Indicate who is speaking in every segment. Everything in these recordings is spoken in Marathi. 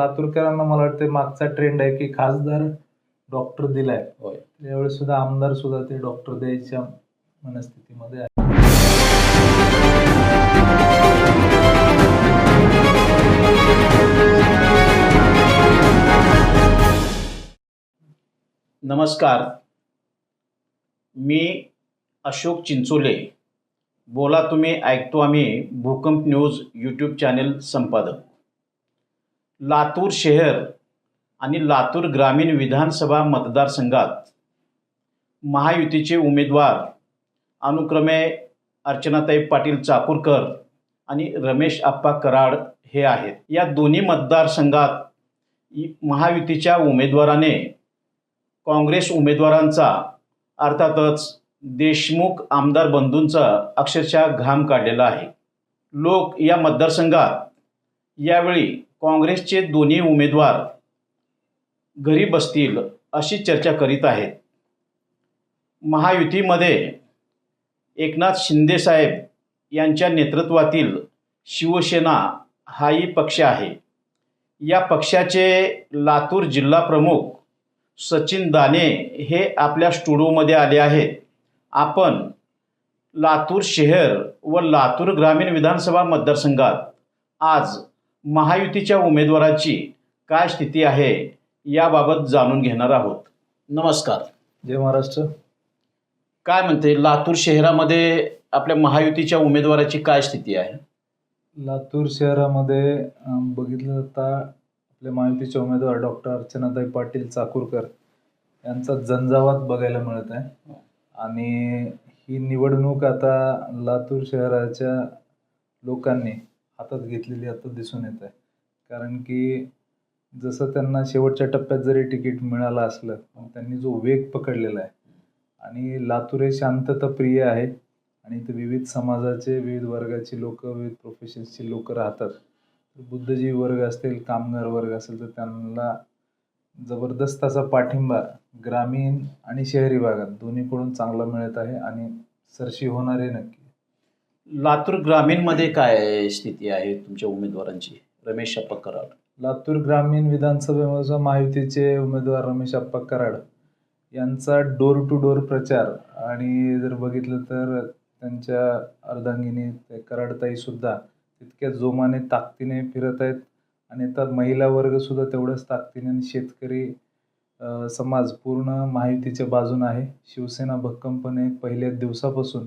Speaker 1: लातूरकरांना मला वाटतं मागचा ट्रेंड आहे की खासदार डॉक्टर दिलाय.
Speaker 2: होय.
Speaker 1: त्यावेळेस सुद्धा आमदार सुद्धा ते डॉक्टर द्यायच्या मनस्थितीमध्ये आहे
Speaker 2: नमस्कार. मी अशोक चिंचोले. बोला तुम्ही ऐकतो आम्ही भूकंप न्यूज यूट्यूब चॅनेल संपादक. लातूर शहर आणि लातूर ग्रामीण विधानसभा मतदारसंघात महायुतीचे उमेदवार अनुक्रमे अर्चनाताई पाटील चाकूरकर आणि रमेश आप्पा कराड हे आहेत. या दोन्ही मतदारसंघात महायुतीच्या उमेदवाराने काँग्रेस उमेदवारांचा अर्थातच देशमुख आमदार बंधूंचा अक्षरशः घाम काढलेला आहे. लोक या मतदारसंघात यावेळी काँग्रेसचे दोन्ही उमेदवार घरी बसतील अशी चर्चा करीत आहेत. महायुतीमध्ये एकनाथ शिंदेसाहेब यांच्या नेतृत्वातील शिवसेना हाही पक्ष आहे. या पक्षाचे लातूर जिल्हा प्रमुख सचिन दाने हे आपल्या स्टुडिओमध्ये आले आहेत. आपण लातूर शहर व लातूर ग्रामीण विधानसभा मतदारसंघात आज महायुतीच्या उमेदवाराची काय स्थिती आहे याबाबत जाणून घेणार आहोत. नमस्कार.
Speaker 1: जय महाराष्ट्र.
Speaker 2: काय म्हणते लातूर शहरामध्ये आपल्या महायुतीच्या उमेदवाराची काय स्थिती आहे?
Speaker 1: लातूर शहरामध्ये बघितलं जाता आपल्या महायुतीचे उमेदवार डॉक्टर अर्चनाताई पाटील चाकूरकर यांचा झंझावात बघायला मिळत आहे. आणि ही निवडणूक आता लातूर शहराच्या लोकांनी हातात घेतलेली आता दिसून येत आहे. कारण की जसं त्यांना शेवटच्या टप्प्यात जरी तिकीट मिळालं असलं पण त्यांनी जो वेग पकडलेला आहे. आणि लातूर हे शांतता प्रिय आहे आणि इथे विविध समाजाचे विविध वर्गाची लोक विविध प्रोफेशन्सची लोक राहतात. बुद्धजीवी वर्ग असतील कामगार वर्ग असेल तर त्यांना जबरदस्त असा पाठिंबा ग्रामीण आणि शहरी भागात दोन्हीकडून चांगला मिळत आहे आणि सरशी होणार आहे नक्की.
Speaker 2: लातूर ग्रामीणमध्ये काय स्थिती आहे तुमच्या उमेदवारांची? रमेश अप्पा कराड.
Speaker 1: लातूर ग्रामीण विधानसभेमध्ये महायुतीचे उमेदवार रमेश अप्पा कराड यांचा डोर टू डोर प्रचार आणि जर बघितलं तर त्यांच्या अर्धांगिनी ते कराडताई सुद्धा तितक्या जोमाने ताकदीने फिरत आहेत आणि आता महिला वर्ग सुद्धा तेवढ्याच ताकदीने आणि शेतकरी अ, समाज पूर्ण महायुतीच्या बाजून आहे. शिवसेना भक्कमपणे पहिल्या दिवसापासून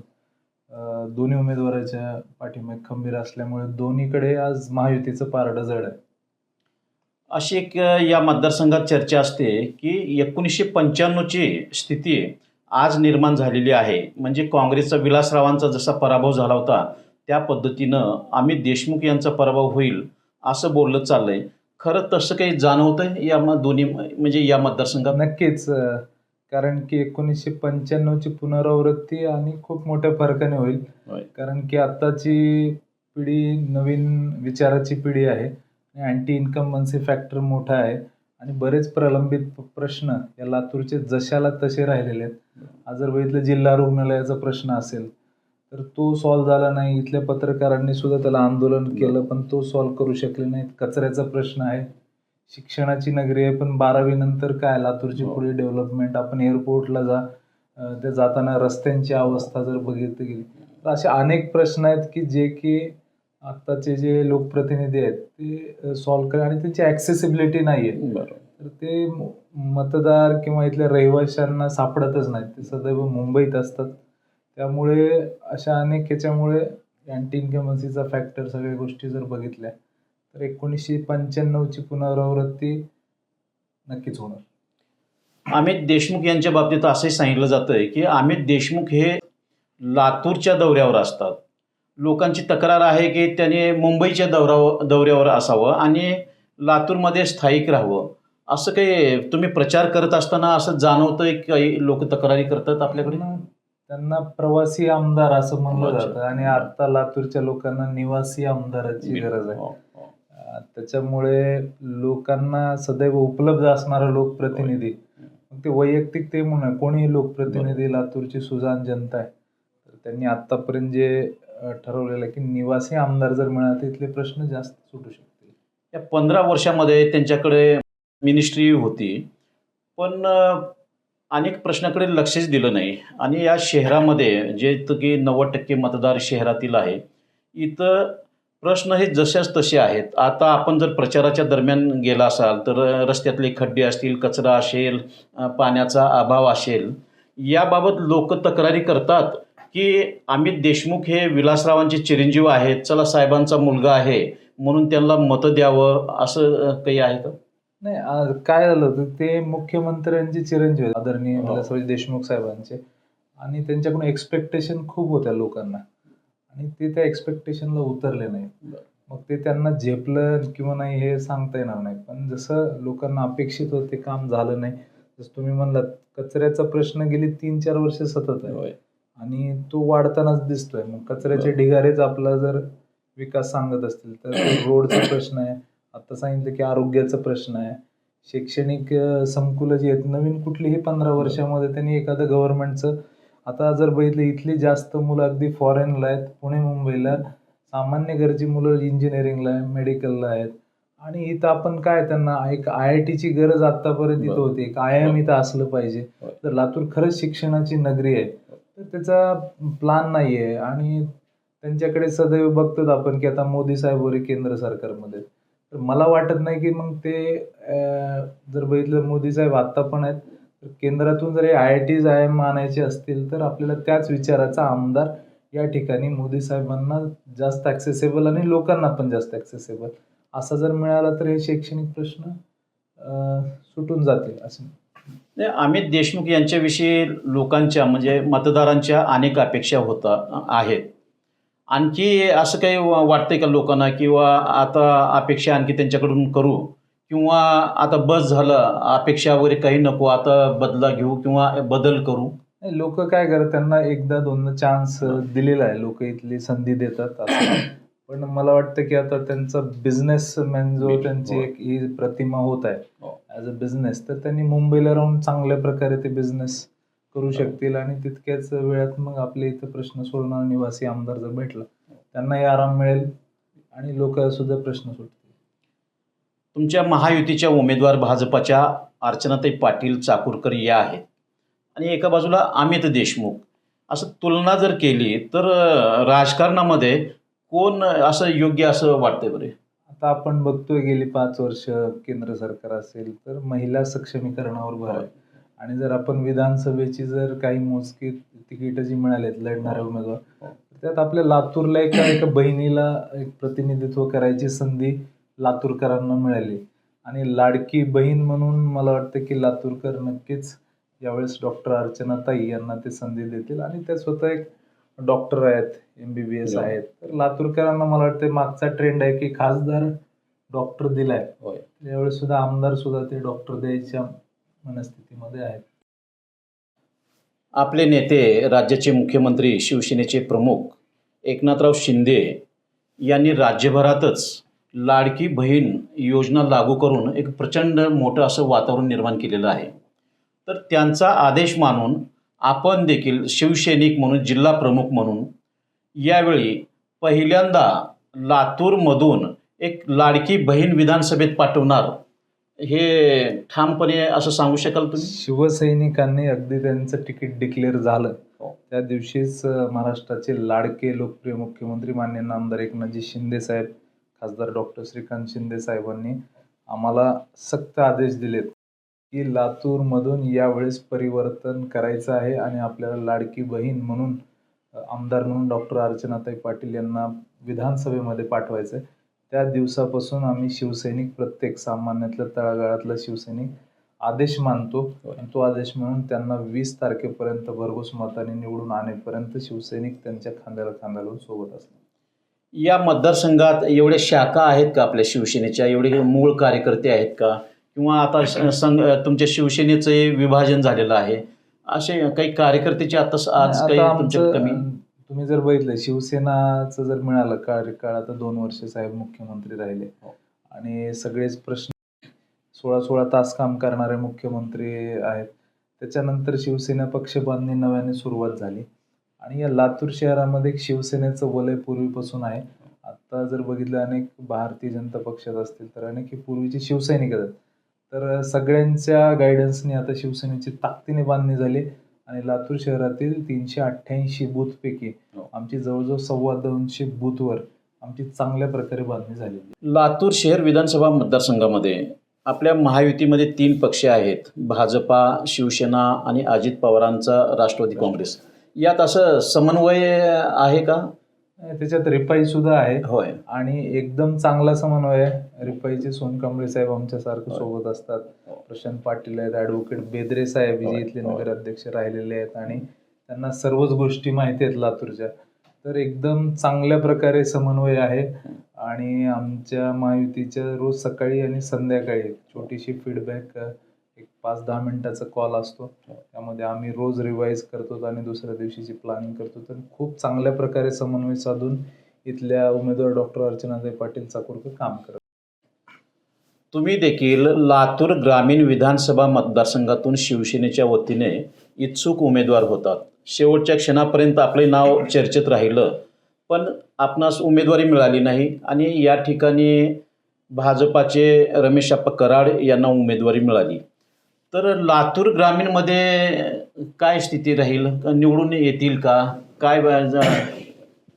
Speaker 1: दोन्ही उमेदवाराच्या पाठीमागे खंबीर असल्यामुळे दोन्हीकडे आज महायुतीचं पारडं जड आहे.
Speaker 2: अशी एक या मतदारसंघात चर्चा असते की एकोणीसशे पंच्याण्णवची स्थिती आज निर्माण झालेली आहे. म्हणजे काँग्रेसचा विलासरावांचा जसा पराभव झाला होता त्या पद्धतीनं अमित देशमुख यांचा पराभव होईल असं बोललं चाललंय. खरं तसं काही जाणवतंय या दोन्ही म्हणजे या मतदारसंघात?
Speaker 1: नक्कीच कारण की एकोणीसशे पंच्याण्णवची पुनरावृत्ती आणि खूप मोठ्या फरकाने होईल. कारण की आत्ताची पिढी नवीन विचाराची पिढी आहे. आणि अँटी इन्कमन्सी फॅक्टर मोठा आहे. आणि बरेच प्रलंबित प्रश्न या लातूरचे जशाला तसे राहिलेले आहेत. आज जर बघितलं जिल्हा रुग्णालयाचा प्रश्न असेल तर तो सॉल्व्ह झाला नाही. इथल्या पत्रकारांनी सुद्धा त्याला आंदोलन केलं पण तो सॉल्व्ह करू शकले नाहीत. कचऱ्याचा प्रश्न आहे. शिक्षणाची नगरी आहे पण बारावी नंतर काय? लातूरची
Speaker 2: हो.
Speaker 1: पुढे डेव्हलपमेंट आपण एअरपोर्टला जा ते जाताना रस्त्यांची अवस्था जर बघितली गेली तर असे अनेक प्रश्न आहेत की जे की आत्ताचे जे लोकप्रतिनिधी आहेत ते सॉल्व्ह करे आणि त्यांची ॲक्सेसिबिलिटी नाही आहे तर ते मतदार किंवा इथल्या रहिवाशांना सापडतच नाहीत. ते सदैव मुंबईत असतात. त्यामुळे अशा अनेक याच्यामुळे अँटी इन्कमन्सीचा फॅक्टर सगळ्या गोष्टी जर बघितल्या तर एकोणीसशे पंच्याण्णवची पुनरावृत्ती नक्कीच होणार.
Speaker 2: अमित देशमुख यांच्या बाबतीत असंही सांगितलं जातंय की अमित देशमुख हे लातूरच्या दौऱ्यावर असतात. लोकांची तक्रार आहे की त्याने मुंबईच्या दौऱ्यावर दौऱ्यावर असावं आणि लातूरमध्ये स्थायिक राहावं. असं काही तुम्ही प्रचार करत असताना असं जाणवतंय की काही लोक तक्रारी करतात आपल्याकडे?
Speaker 1: त्यांना- प्रवासी आमदार असं म्हणलं. जातं आणि आता लातूरच्या लोकांना निवासी आमदाराची गरज आहे.
Speaker 2: हो,
Speaker 1: त्याच्यामुळे लोकांना सदैव उपलब्ध असणारा लोकप्रतिनिधी. ते वैयक्तिक ते म्हणून कोणीही लोकप्रतिनिधी लातूरची सुजाण जनता आहे. तर त्यांनी आत्तापर्यंत जे ठरवलेलं आहे की निवासी आमदार जर मिळाले तर इथले प्रश्न जास्त सुटू शकतील.
Speaker 2: या पंधरा वर्षामध्ये त्यांच्याकडे मिनिस्ट्री होती. पण अनेक प्रश्नाकडे लक्षच दिलं नाही. आणि या शहरामध्ये जे की नव्वद टक्के मतदार शहरातील आहे इथं प्रश्न हे जशाच तसे आहेत. आता आपण जर प्रचाराच्या दरम्यान गेला असाल तर रस्त्यातले खड्डे असतील कचरा असेल पाण्याचा अभाव असेल याबाबत लोक तक्रारी करतात की अमित देशमुख हे विलासरावांचे चिरंजीव आहेत चला साहेबांचा मुलगा आहे म्हणून त्यांना मतं द्यावं असं काही आहे का?
Speaker 1: नाही काय झालं होतं ते मुख्यमंत्र्यांचे चिरंजीव आदरणीय
Speaker 2: हो.
Speaker 1: विलासराव देशमुख साहेबांचे. आणि त्यांच्याकडून एक्सपेक्टेशन खूप होत्या लोकांना. आणि ते त्या एक्सपेक्टेशनला उतरले नाही मग ते त्यांना झेपलं किंवा नाही हे सांगता येणार नाही पण जसं लोकांना अपेक्षित होतं ते काम झालं नाही जसं तुम्ही म्हणलात कचऱ्याचा प्रश्न गेली तीन चार वर्ष सतत आहे. आणि तो वाढतानाच दिसतोय. मग कचऱ्याचे ढिगारेच आपला जर विकास सांगत असतील तर रोडचा प्रश्न आहे. आता सांगितलं की आरोग्याचा प्रश्न आहे. शैक्षणिक संकुलं जी आहेत नवीन कुठलीही पंधरा वर्षामध्ये त्यांनी एखादं गव्हर्नमेंटचं आता जर बघितलं इथली जास्त मुलं अगदी फॉरेनला आहेत. पुणे मुंबईला. सामान्य घरची मुलं इंजिनिअरिंगला आहे मेडिकलला आहेत. आणि इथं आपण काय त्यांना एक आय आय टीची गरज आतापर्यंत इथं. होती. एक आय एम इथं असलं पाहिजे. तर लातूर खरंच शिक्षणाची नगरी आहे. तर त्याचा प्लान नाही आहे आणि त्यांच्याकडे सदैव बघतोच आपण की आता मोदी साहेब वगैरे केंद्र सरकारमध्ये. तर मला वाटत नाही की मग ते जर बघितलं मोदी साहेब आत्ता पण आहेत. केंद्रातून जर I I Ts I M आणायचे असतील तर आपल्याला त्याच विचाराचा आमदार या ठिकाणी मोदी साहेबांना जास्त ॲक्सेसेबल आणि लोकांना पण जास्त ॲक्सेसेबल असा जर मिळाला तर हे शैक्षणिक प्रश्न सुटून जातील असं.
Speaker 2: नाही, अमित देशमुख यांच्याविषयी लोकांच्या म्हणजे मतदारांच्या अनेक अपेक्षा होता आहेत. आणखी असं काही वा- वाटतंय का लोकांना? किंवा आता अपेक्षा आणखी त्यांच्याकडून करू? किंवा आता बस झालं अपेक्षा वगैरे काही नको आता बदला घेऊ किंवा बदल करू?
Speaker 1: लोक काय करतात त्यांना एकदा दोनदा चान्स दिलेला आहे. लोक इथली संधी देतात पण मला वाटतं की आता त्यांचा बिझनेसमॅन जो त्यांची एक ही प्रतिमा होत आहे.
Speaker 2: हो.
Speaker 1: ॲज अ बिझनेस तर त्यांनी मुंबईला राहून चांगल्या प्रकारे ते बिझनेस करू शकतील आणि तितक्याच वेळात मग आपले इथं प्रश्न सोडवणारा निवासी आमदार जर भेटला त्यांनाही आराम मिळेल आणि लोक सुद्धा प्रश्न सुटतील
Speaker 2: तुमच्या महायुतीच्या उमेदवार भाजपाच्या अर्चनाताई पाटील चाकूरकर या आहेत. आणि एका बाजूला अमित देशमुख. असं तुलना जर केली तर राजकारणामध्ये कोण असं योग्य असं वाटतंय बरे?
Speaker 1: आता आपण बघतोय गेली पाच वर्ष केंद्र सरकार असेल तर महिला सक्षमीकरणावर भर आहे. आणि जर आपण विधानसभेची जर काही मोजकी तिकीट जी मिळालेत लढणाऱ्या
Speaker 2: हो.
Speaker 1: उमेदवार त्यात आपल्या लातूरला एका एका बहिणीला एक प्रतिनिधित्व करायची संधी लातूरकरांना मिळाली. आणि लाडकी बहीण म्हणून मला वाटतं की लातूरकर नक्कीच यावेळेस डॉक्टर अर्चना ताई यांना ते संधी देतील. आणि त्या स्वतः एक डॉक्टर आहेत एम बी बी एस. आहेत. तर लातूरकरांना मला वाटतं मागचा ट्रेंड आहे की खासदार डॉक्टर दिलाय.
Speaker 2: होय.
Speaker 1: यावेळेस सुद्धा आमदार सुद्धा ते डॉक्टर द्यायच्या मनस्थितीमध्ये आहेत.
Speaker 2: आपले नेते राज्याचे मुख्यमंत्री शिवसेनेचे प्रमुख एकनाथराव शिंदे यांनी राज्यभरातच लाडकी बहीण योजना लागू करून एक प्रचंड मोठं असं वातावरण निर्माण केलेलं आहे. तर त्यांचा आदेश मानून आपण देखील शिवसैनिक म्हणून जिल्हा प्रमुख म्हणून यावेळी पहिल्यांदा लातूरमधून एक लाडकी बहीण विधानसभेत पाठवणार. हे ठामपणे असं सांगू शकाल तुम्ही?
Speaker 1: शिवसैनिकांनी अगदी त्यांचं तिकीट डिक्लेअर झालं.
Speaker 2: हो.
Speaker 1: त्या दिवशीच महाराष्ट्राचे लाडके लोकप्रिय मुख्यमंत्री मान्य आमदार एकनाथजी शिंदे साहेब खासदार डॉक्टर श्रीकांत शिंदे साहेबांनी आम्हाला सक्त आदेश दिलेत की लातूरमधून यावेळेस परिवर्तन करायचं आहे आणि आपल्याला लाडकी बहीण म्हणून आमदार म्हणून डॉक्टर अर्चनाताई पाटील यांना विधानसभेमध्ये पाठवायचं आहे त्या दिवसापासून आम्ही शिवसैनिक प्रत्येक सामान्यातल्या तळागाळातला शिवसैनिक आदेश मानतो. आणि तो आदेश म्हणून त्यांना वीस तारखेपर्यंत भरघोस मताने निवडून आणेपर्यंत शिवसैनिक त्यांच्या खांद्याला खांद्याला सोबत असतात.
Speaker 2: या मतदारसंघात एवढ्या शाखा आहेत का आपल्या शिवसेनेच्या? एवढे मूळ कार्यकर्ते आहेत का? किंवा आता संघ तुमच्या शिवसेनेचे विभाजन झालेलं आहे. असे काही कार्यकर्त्याचे आता आज काही तुमच्या कमी
Speaker 1: तुम्ही जर बघितलं शिवसेनाचं जर मिळालं कार्यकाळ आता दोन वर्ष साहेब मुख्यमंत्री राहिले.
Speaker 2: हो.
Speaker 1: आणि सगळेच प्रश्न सोळा सोळा तास काम करणारे मुख्यमंत्री आहेत. त्याच्यानंतर शिवसेना पक्ष बांधणी नव्याने सुरुवात झाली. आणि या लातूर शहरामध्ये एक शिवसेनेचं वलय पूर्वीपासून आहे आता जर बघितलं अनेक भारतीय जनता पक्षात असतील तर अनेक हे पूर्वीचे शिवसैनिक आहेत तर सगळ्यांच्या गायडन्सने आता शिवसेनेची ताकदीने बांधणी झाली आणि लातूर शहरातील तीनशे अठ्ठ्याऐंशी बूथपैकी
Speaker 2: हो.
Speaker 1: आमची जवळजवळ सव्वा दोनशे बूथवर आमची चांगल्या प्रकारे बांधणी झालेली आहे.
Speaker 2: लातूर शहर विधानसभा मतदारसंघामध्ये आपल्या महायुतीमध्ये तीन पक्ष आहेत भाजपा शिवसेना आणि अजित पवारांचा राष्ट्रवादी काँग्रेस यात असं समन्वय आहे का
Speaker 1: त्याच्यात रिपाई सुद्धा आहे
Speaker 2: होय
Speaker 1: आणि एकदम चांगला समन्वय आहे रिपाईचे सोनकांबळे साहेब आमच्यासारखं. सोबत असतात
Speaker 2: हो.
Speaker 1: प्रशांत पाटील आहेत ॲडव्होकेट बेदरे साहेब जे. इथले. नगराध्यक्ष राहिलेले आहेत आणि त्यांना सर्वच गोष्टी माहिती आहेत लातूरच्या तर एकदम चांगल्या प्रकारे समन्वय आहे आणि आमच्या महायुतीच्या रोज सकाळी आणि संध्याकाळी छोटीशी फीडबॅक एक पाच दहा मिनिटाचा कॉल असतो. त्यामध्ये आम्ही रोज रिवाईज करतो आणि दुसऱ्या दिवशीची प्लॅनिंग करतो. तर खूप चांगल्या प्रकारे समन्वय साधून इथल्या उमेदवार डॉक्टर अर्चनाताई पाटील चाकूरकर काम करत
Speaker 2: तुम्ही देखील लातूर ग्रामीण विधानसभा मतदारसंघातून शिवसेनेच्या वतीने इच्छुक उमेदवार होतात. शेवटच्या क्षणापर्यंत आपले नाव चर्चेत राहिलं पण आपणास उमेदवारी मिळाली नाही आणि या ठिकाणी भाजपाचे रमेश अप्पा कराड यांना उमेदवारी मिळाली. तर लातूर ग्रामीणमध्ये काय स्थिती राहील? निवडून येतील का? काय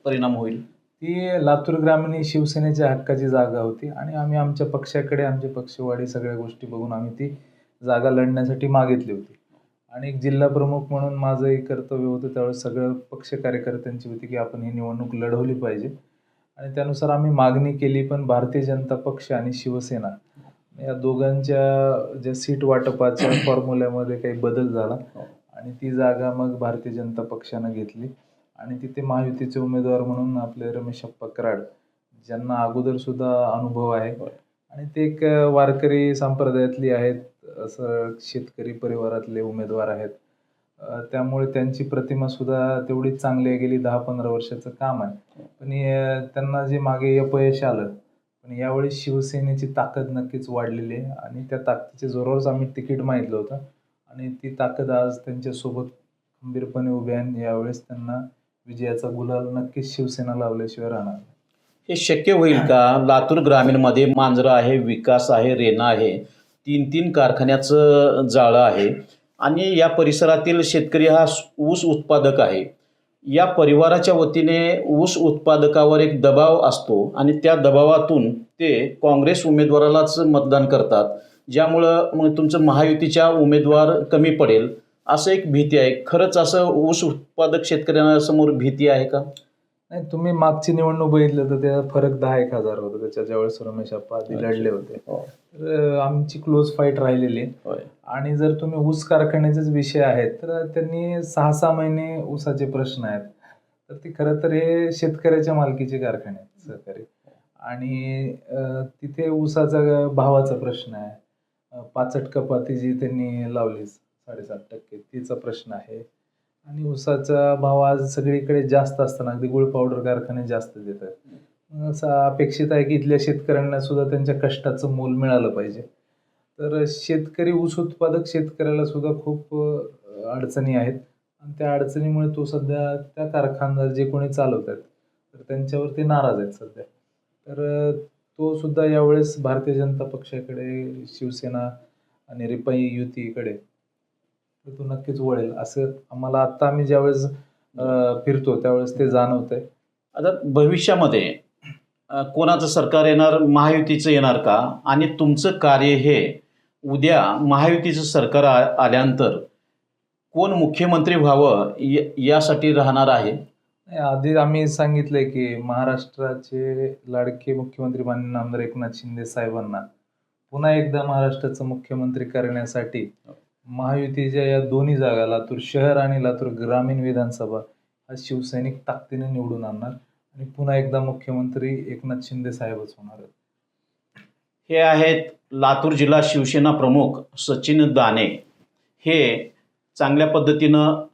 Speaker 2: परिणाम होईल?
Speaker 1: ती लातूर ग्रामीण ही शिवसेनेच्या हक्काची जागा होती आणि आम्ही आमच्या पक्षाकडे आमचे पक्षवाढी सगळ्या गोष्टी बघून आम्ही ती जागा लढण्यासाठी मागितली होती. आणि एक जिल्हा प्रमुख म्हणून माझं एक कर्तव्य होतं त्यावेळेस सगळं पक्ष कार्यकर्त्यांची होती की आपण ही निवडणूक लढवली पाहिजे. आणि त्यानुसार आम्ही मागणी केली पण भारतीय जनता पक्ष आणि शिवसेना या दोघांच्या ज्या सीट वाटपाच्या फॉर्म्युल्यामध्ये काही बदल झाला. आणि ती जागा मग भारतीय जनता पक्षानं घेतली. आणि तिथे महायुतीचे उमेदवार म्हणून आपले रमेश अप्पा कराड ज्यांना अगोदर सुद्धा अनुभव आहे.
Speaker 2: होय.
Speaker 1: आणि ते एक वारकरी संप्रदायातली आहेत असं शेतकरी परिवारातले उमेदवार आहेत. त्यामुळे त्यांची प्रतिमा सुद्धा तेवढीच चांगली आहे. गेली दहा पंधरा वर्षाचं काम आहे. पण हे, त्यांना जे मागे अपयश आलं पण यावेळी शिवसेनेची ताकद नक्कीच वाढलेली आहे. आणि त्या ताकदीच्या जोरावरच आम्ही तिकीट मागितलं होतं. आणि ती ताकद आज त्यांच्यासोबत खंबीरपणे उभी आहे आणि यावेळेस त्यांना विजयाचा गुलाल नक्कीच शिवसेना लावल्याशिवाय राहणार
Speaker 2: हे शक्य होईल का? लातूर ग्रामीणमध्ये मांजरं आहे विकास आहे रेना आहे. तीन तीन कारखान्याचं जाळं आहे. आणि या परिसरातील शेतकरी हा ऊस उत्पादक आहे. या परिवाराच्या वतीने ऊस उत्पादकावर एक दबाव असतो आणि त्या दबावातून ते काँग्रेस उमेदवारालाच मतदान करतात ज्यामुळं मग तुमचं महायुतीच्या उमेदवार कमी पडेल. असं एक भीती आहे. खरंच असं ऊस उत्पादक शेतकऱ्यांसमोर भीती आहे का?
Speaker 1: नाही तुम्ही मागची निवडणूक बघितलं तर त्या फरक दहा एक हजार होता. त्याच्या ज्यावेळेस रमेश अप्पा आधी लढले होते. तर अं, आमची क्लोज फाईट राहिलेली. आहे. आणि जर तुम्ही ऊस कारखान्याचेच विषय आहेत तर त्यांनी सहा सहा महिने ऊसाचे प्रश्न आहेत. तर ते खरं तर हे शेतकऱ्याच्या मालकीचे कारखाने आहेत सहकारी. आणि अं, तिथे ऊसाचा भावाचा प्रश्न आहे. अं, पाचट कपाती जी त्यांनी लावली साडेसात टक्के तिचा प्रश्न आहे. आणि ऊसाचा भाव आज सगळीकडे जास्त असताना अगदी गुळ पावडर कारखाने जास्त देत आहेत असं अपेक्षित आहे की इथल्या शेतकऱ्यांना सुद्धा त्यांच्या कष्टाचं मोल मिळालं पाहिजे. तर शेतकरी ऊस उत्पादक शेतकऱ्याला सुद्धा खूप अडचणी आहेत. आणि त्या अडचणीमुळे तो सध्या त्या कारखानदार जे कोणी चालवत आहेत तर त्यांच्यावर ते नाराज आहेत सध्या. तर तो सुद्धा यावेळेस भारतीय जनता पक्षाकडे शिवसेना आणि रिपाई युतीकडे तर तो नक्कीच वळेल. असं आम्हाला आत्ता आम्ही ज्यावेळेस अ, फिरतो त्यावेळेस ते जाणवत आहे
Speaker 2: आता भविष्यामध्ये अ, कोणाचं सरकार येणार महायुतीचं येणार का? आणि तुमचं कार्य हे उद्या महायुतीचं सरकार आ- आल्यानंतर कोण मुख्यमंत्री व्हावं य- यासाठी राहणार आहे?
Speaker 1: नाही, आधी आम्ही सांगितलंय की महाराष्ट्राचे लाडके मुख्यमंत्री माननीय आमदार एकनाथ शिंदे साहेबांना पुन्हा एकदा महाराष्ट्राचं मुख्यमंत्री करण्यासाठी महायुतीच्या या दोन्ही जागा लातूर शहर आणि लातूर ग्रामीण विधानसभा हा शिवसैनिक ताकदीने निवडून आणणार आणि पुन्हा एकदा मुख्यमंत्री एकनाथ शिंदे साहेबच होणार आहेत.
Speaker 2: हे आहेत लातूर जिल्हा शिवसेना प्रमुख सचिन दाने. हे चांगल्या पद्धतीनं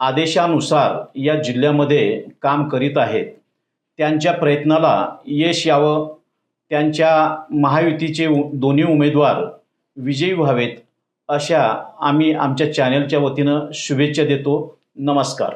Speaker 2: आदेशानुसार या जिल्ह्यामध्ये काम करीत आहेत. त्यांच्या प्रयत्नाला यश यावं. त्यांच्या महायुतीचे उ- दोन्ही उमेदवार विजयी व्हावेत. अशा आम्ही आमच्या चॅनलच्या वतीनं शुभेच्छा देतो. नमस्कार.